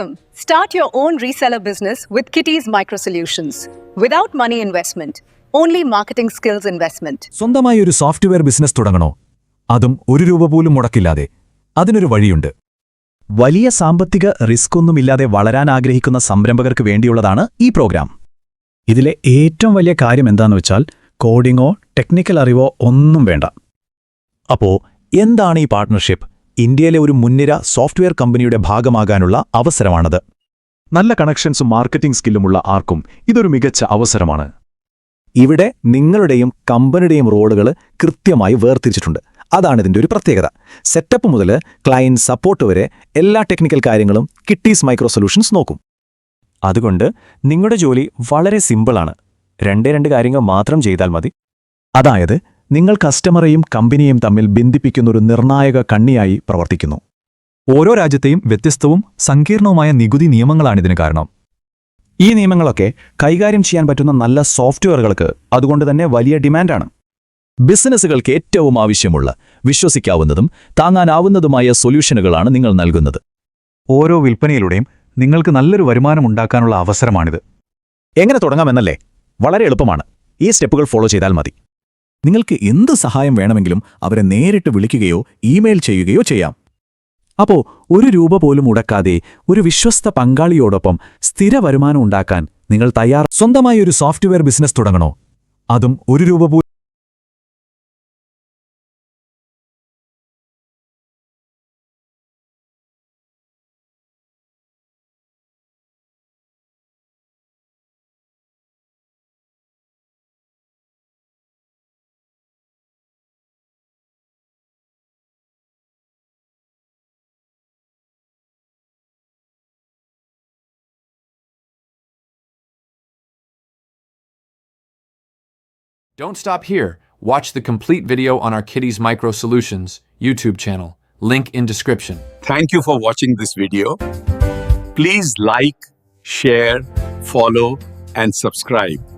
Start your own reseller business with Kitty's Micro Solutions. Without money investment, only marketing skills investment. സ്വന്തമായി ഒരു software business തുടങ്ങണോ? അതും ഒരു രൂപ പോലും മുടക്കില്ലാതെ. അതിനൊരു വഴിയുണ്ട്. വലിയ സാമ്പത്തിക റിസ്ക് ഒന്നുമില്ലാതെ വളരാൻ ആഗ്രഹിക്കുന്ന സംരംഭകർക്ക് വേണ്ടിയുള്ളതാണ് ഈ പ്രോഗ്രാം. ഇതിലെ ഏറ്റവും വലിയ കാര്യം എന്താണെന്ന് വെച്ചാൽ കോഡിങ്ങോ ടെക്നിക്കൽ അറിവോ ഒന്നും വേണ്ട. അപ്പോ എന്താണ് ഈ പാർട്ട്ണർഷിപ്പ്? ഇന്ത്യയിലെ ഒരു മുൻനിര സോഫ്റ്റ്വെയർ കമ്പനിയുടെ ഭാഗമാകാനുള്ള അവസരമാണത്. നല്ല കണക്ഷൻസും മാർക്കറ്റിംഗ് സ്കില്ലുമുള്ള ആർക്കും ഇതൊരു മികച്ച അവസരമാണ്. ഇവിടെ നിങ്ങളുടെയും കമ്പനിയുടെയും റോളുകൾ കൃത്യമായി വേർതിരിച്ചിട്ടുണ്ട്. അതാണ് ഇതിന്റെ ഒരു പ്രത്യേകത. സെറ്റപ്പ് മുതൽ ക്ലയന്റ് സപ്പോർട്ട് വരെ എല്ലാ ടെക്നിക്കൽ കാര്യങ്ങളും കിട്ടീസ് മൈക്രോ സൊല്യൂഷൻസ് നോക്കും. അതുകൊണ്ട് നിങ്ങളുടെ ജോലി വളരെ സിമ്പിളാണ്. രണ്ടേ രണ്ട് കാര്യങ്ങൾ മാത്രം ചെയ്താൽ മതി. അതായത് നിങ്ങൾ കസ്റ്റമറെയും കമ്പനിയെയും തമ്മിൽ ബന്ധിപ്പിക്കുന്നൊരു നിർണായക കണ്ണിയായി പ്രവർത്തിക്കുന്നു. ഓരോ രാജ്യത്തെയും വ്യത്യസ്തവും സങ്കീർണവുമായ നികുതി നിയമങ്ങളാണിതിന് കാരണം. ഈ നിയമങ്ങളൊക്കെ കൈകാര്യം ചെയ്യാൻ പറ്റുന്ന നല്ല സോഫ്റ്റ്വെയറുകൾക്ക് അതുകൊണ്ട് തന്നെ വലിയ ഡിമാൻഡാണ്. ബിസിനസ്സുകൾക്ക് ഏറ്റവും ആവശ്യമുള്ള വിശ്വസിക്കാവുന്നതും താങ്ങാനാവുന്നതുമായ സൊല്യൂഷനുകളാണ് നിങ്ങൾ നൽകുന്നത്. ഓരോ വിൽപ്പനയിലൂടെയും നിങ്ങൾക്ക് നല്ലൊരു വരുമാനം ഉണ്ടാക്കാനുള്ള അവസരമാണിത്. എങ്ങനെ തുടങ്ങാമെന്നല്ലേ? വളരെ എളുപ്പമാണ്. ഈ സ്റ്റെപ്പുകൾ ഫോളോ ചെയ്താൽ മതി. നിങ്ങൾക്ക് എന്ത് സഹായം വേണമെങ്കിലും അവരെ നേരിട്ട് വിളിക്കുകയോ ഇമെയിൽ ചെയ്യുകയോ ചെയ്യാം. അപ്പോൾ ഒരു രൂപ പോലും മുടക്കാതെ ഒരു വിശ്വസ്ത പങ്കാളിയോടൊപ്പം സ്ഥിര വരുമാനം ഉണ്ടാക്കാൻ നിങ്ങൾ തയ്യാർ സ്വന്തമായി ഒരു സോഫ്റ്റ്വെയർ ബിസിനസ് തുടങ്ങണോ? അതും ഒരു രൂപ Don't stop here. Watch the complete video on our Kitties Micro Solutions YouTube channel. Link in description. Thank you for watching this video. Please like, share, follow, and subscribe.